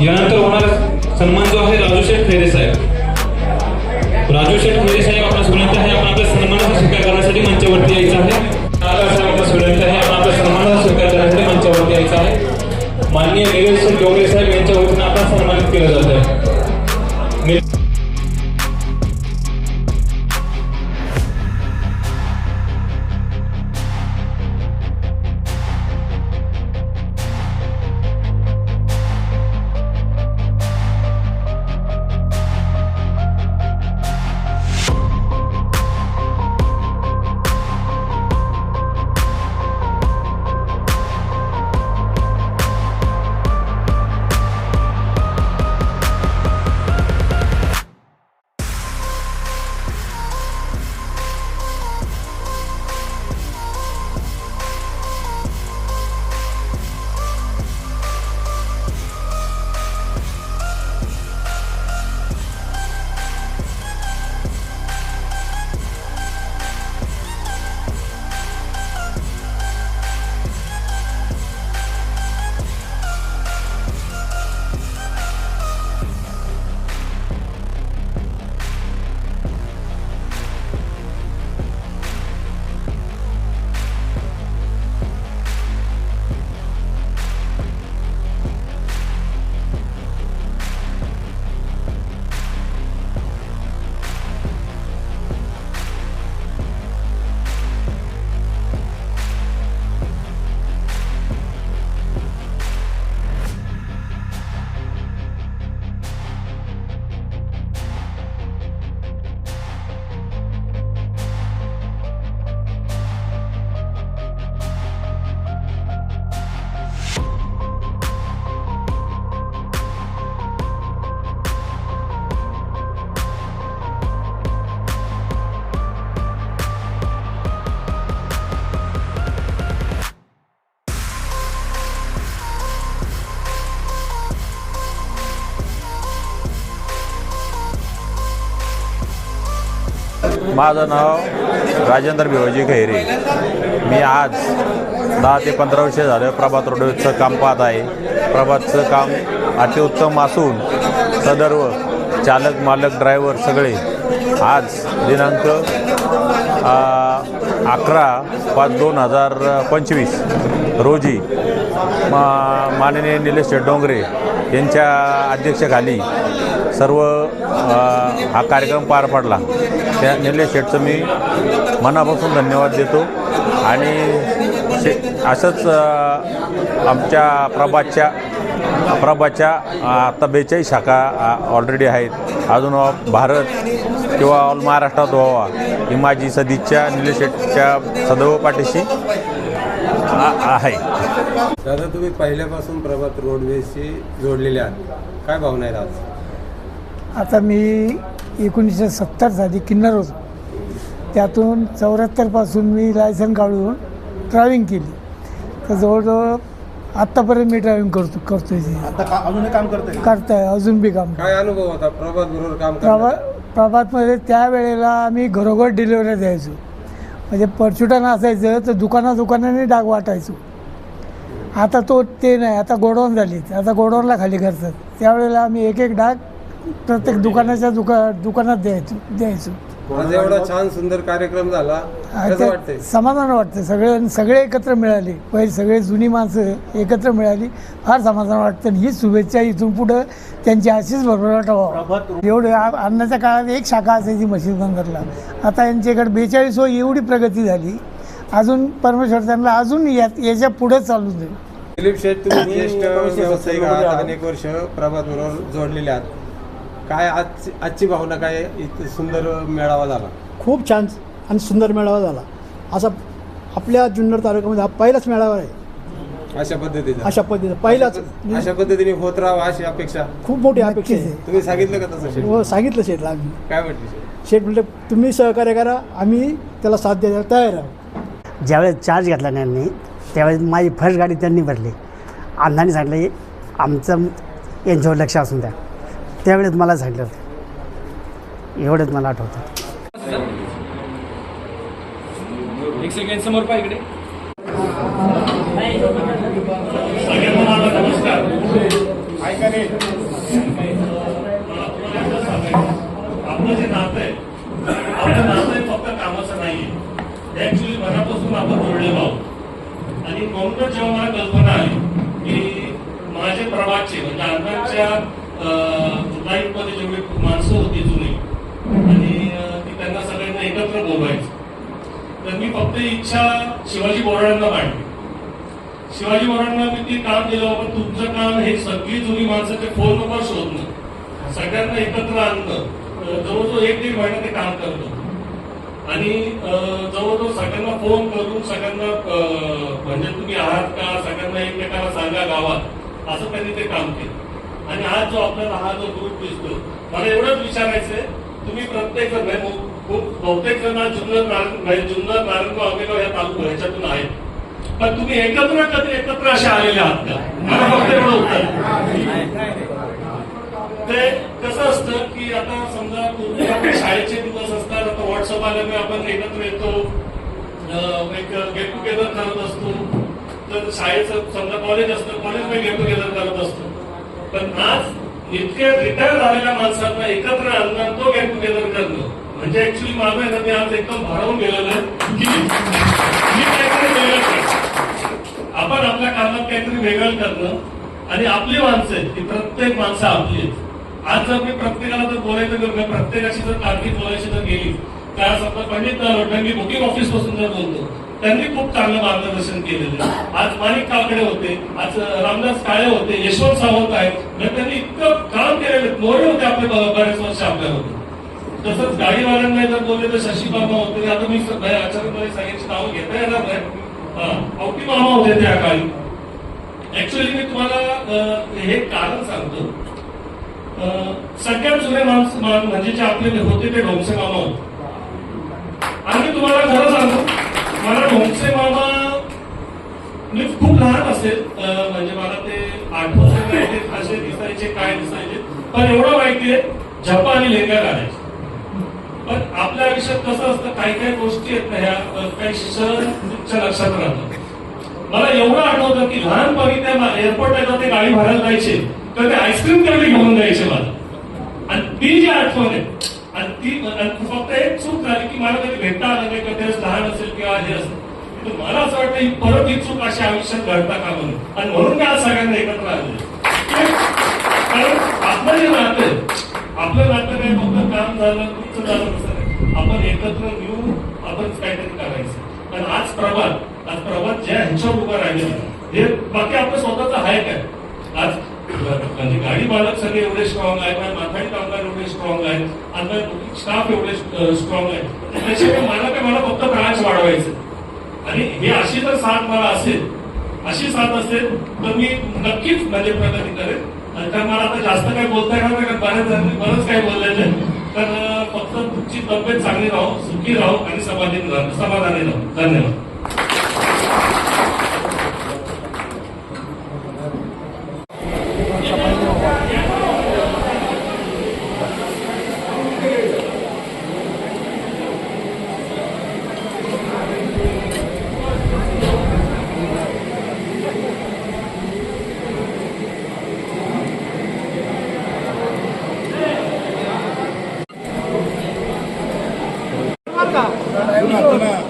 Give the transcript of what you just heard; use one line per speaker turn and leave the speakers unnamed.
यानंतर होणारा सन्मान जो आहे राजू शेठ खैरे साहेब. राजू शेठ खैरे साहेब आपल्या सगळ्यांचा आहे आपण आपल्या सन्मानाचा स्वीकार करण्यासाठी मंचावरती यायचं आहे.
माझं नाव राजेंद्र भिवजी खैरे. मी आज दहा ते पंधरा वर्ष झालं प्रभात रोडचं काम पाहत आहे. प्रभातचं काम अतिउत्तम असून सदर्व चालक मालक ड्रायव्हर सगळे आज दिनांक अकरा पाच दोन हजार पंचवीस रोजी मा माननीय निलेश डोंगरे यांच्या अध्यक्षखाली सर्व हा कार्यक्रम पार पडला. त्या निलेश शेठचं मी मनापासून धन्यवाद देतो. आणि शे असंच आमच्या प्रभातच्या प्रभातच्या आत्ता बेचाळीस शाखा ऑलरेडी आहेत. अजून भारत किंवा ऑल महाराष्ट्रात व्हावा ही माझी सदिच्छा निलेश शेठच्या सदैव पाठीशी आ- आहे.
दादा तुम्ही पहिल्यापासून प्रभात रोडवेजशी जोडलेले आहात. काय भावना आहेत आज?
आता मी एकोणीसशे सत्तर साली किन्नर होतो. त्यातून चौऱ्याहत्तरपासून मी लायसन काढून ड्रायव्हिंग केली. तर जवळजवळ आत्तापर्यंत मी ड्रायव्हिंग करतो करतोय
अजूनही काम करते
करताय अजून बी काम.
काय अनुभव होता? प्रभात बरोबर काम
प्रभा? प्रभातमध्ये त्यावेळेला आम्ही घरोघर डिलिव्हरी द्यायचो. म्हणजे परचुटन असायचं तर दुकाना दुकानाने डाग वाटायचो. आता तो ते नाही आता गोडाऊन झाली. आता गोडाऊनला खाली करतात. त्यावेळेला आम्ही एक एक डाग प्रत्येक दुकानाच्या दुका दुकानात द्यायचो द्यायचो.
आज एवढा छान सुंदर कार्यक्रम झाला कसं
त्या-
वाटतंय?
समाधान वाटतं सगळे सगळे एकत्र मिळाले. पहिले सगळे जुनी माणसं एकत्र मिळाली. फार समाधान वाटतं. आणि ही शुभेच्छा इथून पुढं त्यांची अशीच भरभराट व्हावं एवढे आ- अन्नाच्या काळात एक शाखा असायची मशीन बंदरला. आता यांच्याकडे बेचाळीस हो एवढी प्रगती झाली. अजून परमेश्वर त्यांना अजून या याच्यापुढे चालू दे
दिलीप शेठ तुम्ही ज्येष्ठ व्यावसायिक आहात अनेक वर्ष प्रभात बरोबर जोडलेले आहात. काय आज आजची भावना काय? इथं सुंदर मेळावा झाला?
खूप छान आणि सुंदर मेळावा झाला. असा आपल्या जुन्नर तालुक्यामध्ये हा पहिलाच मेळावा आहे.
अशा पद्धतीचा.
अशा पद्धतीचा. पहिलाच.
अशा पद्धतीने होत राहावा अशी अपेक्षा.
खूप मोठी अपेक्षा आहे.
तुम्ही सांगितलं का तसं शेठ?
व सांगितलं शेठला आम्ही.
काय म्हटलं शेठ?
शेठ म्हटलं तुम्ही सहकार्य करा आम्ही त्याला साथ द्यायला तयार आहोत.
ज्यावेळेस चार्ज घेतला त्यांनी त्यावेळेस माझी फर्स्ट गाडी त्यांनी भरली. अण्णांनी सांगितलं की आमचं यांच्यावर लक्ष असून द्या. त्यावेळेस मला सांगितलं होतं. एवढंच मला आठवतं.
एक सेकंड समोर पहा इकडे.
आपलं जे नातं आहे आपलं नातं हे फक्त कामाचं नाहीये ऍक्च्युली मनापासून आपण जोडलेलो आहोत जेव्हा मला कल्पना आली की माझे प्रवाचे म्हणजे अण्णांच्या लाईफमध्ये जेवढी माणसं होती जुनी आणि ती त्यांना सगळ्यांना एकत्र बोलवायचं तर मी फक्त इच्छा शिवाजी बोराडांना मांडली. शिवाजी महाराजांना मी ते काम दिलं पण तुमचं काम हे सगळी जुनी माणसं ते फोन नंबर शोधणं सगळ्यांना एकत्र आणणं जवळजवळ एक दीड महिना ते काम करतो. आणि जवळजवळ सगळ्यांना फोन करून सगळ्यांना म्हणजे तुम्ही आहात का सगळ्यांना एकमेकाला सांगा गावात असं त्यांनी ते काम केलं. आणि आज जो आपल्याला हा जो ग्रुप दिसतो मला एवढंच विचारायचंय तुम्ही प्रत्येक जण म्हणजे खूप बहुतेक जण जुन्नर नारायण म्हणजे जुन्नर नारायणगाव आंबेगाव या तालुका ह्याच्यातून आहेत. पण तुम्ही एकत्र कधी एकत्र असे आलेले आहात का? मला फक्त एवढं उत्तर ते कसं असतं की आता समजा शाळेचे दिवस असतात आता व्हॉट्सअप आल्यामुळे आपण एकत्र येतो एक गेट टुगेदर करत असतो. तर शाळेचं समजा कॉलेज असतं कॉलेजमध्ये गेट टुगेदर करत असतो. पण आज इतके रिटायर झालेल्या माणसांना एकत्र आणणं तो गेट टुगेदर करणं म्हणजे ऍक्च्युली माझं आहे ना मी आज एकदम भारावून गेलेलं आहे की मी काहीतरी वेगळं आपण आपल्या कामात काहीतरी वेगळं करणं आणि आपली माणसं आहेत की प्रत्येक माणसं आपली आहेत. आज जर मी प्रत्येकाला जर बोलायचं गेलो प्रत्येकाशी जर कारकी बोलायची जर गेली त्या समजा पंडित लोटन बुकिंग ऑफिसपासून जर बोलतो त्यांनी खूप चांगलं मार्गदर्शन केलेलं आज माणिक काकडे होते आज रामदास काळे होते यशवंत सावंत आहेत म्हणजे त्यांनी इतकं काम केलेलं मोरे होते आपले ब- बरेच वर्ष आपल्यामध्ये तसंच गाडीवाल्यांना जर बोलले तर शशी बाबा होते. आता मी आचार्यपणे सगळ्यांची नावं घेता येणार नाही. हा, औटी मामा होते त्या काळी. ऍक्च्युली मी तुम्हाला हे कारण सांगतो. सगळ्यात जुने माणस म्हणजे जे आपले होते ते ढोंगसे मामा होते. आणि तुम्हाला खरं सांगतो मला ढोंगसे मामा मी खूप लहान असेल म्हणजे मला ते आठवत असे दिसायचे काय दिसायचे पण एवढं माहिती आहे झप्पा आणि लेंगा घालायचे पण आपल्या आयुष्यात कसं असतं काही काही गोष्टी आहेत ना ह्या काही क्षणच्या लक्षात राहतात. मला एवढं आठवतं की लहानपणी त्या एअरपोर्टला ते गाडी भरायला जायचे. तर ते आईस्क्रीम तेवढी घेऊन द्यायचे मला. आणि ती जी आठवण आहे आणि ती फक्त एक चूक झाली की मला कधी भेटता आलं नाही कधी लहान असेल किंवा हे असेल तर मला असं वाटतं ही परत ही चूक अशा आयुष्यात घडता का म्हणून. आणि म्हणून मी आज सगळ्यांना एकत्र आले कारण आपलं जे नातं आपलं नातं काय फक्त काम झालं तुमचं झालं तसं नाही. आपण एकत्र येऊन आपण काहीतरी करायचं. आणि आज प्रभात आज प्रभात ज्या ह्यांच्यावर उभं राहिले हे बाकी आपलं स्वतःच आहे काय? म्हणजे गाडी मालक सगळे एवढे स्ट्रॉंग आहे माझे माथाडी कामगार एवढे स्ट्रॉंग आहे आता स्टाफ एवढे स्ट्रॉंग आहे त्याच्यामुळे मला काय मला फक्त ब्रांच वाढवायचं आणि हे अशी जर साथ मला असेल अशी साथ असेल तर मी नक्कीच म्हणजे प्रगती करेन. आणि तर मला आता जास्त काही बोलता येणार नाही बऱ्याच जणांनी बरंच काही बोललेलं आहे. तर फक्त तुमची तब्येत चांगली राहो सुखी राहो आणि समाधानी राहो समाधानी राहो. धन्यवाद.
よかったな。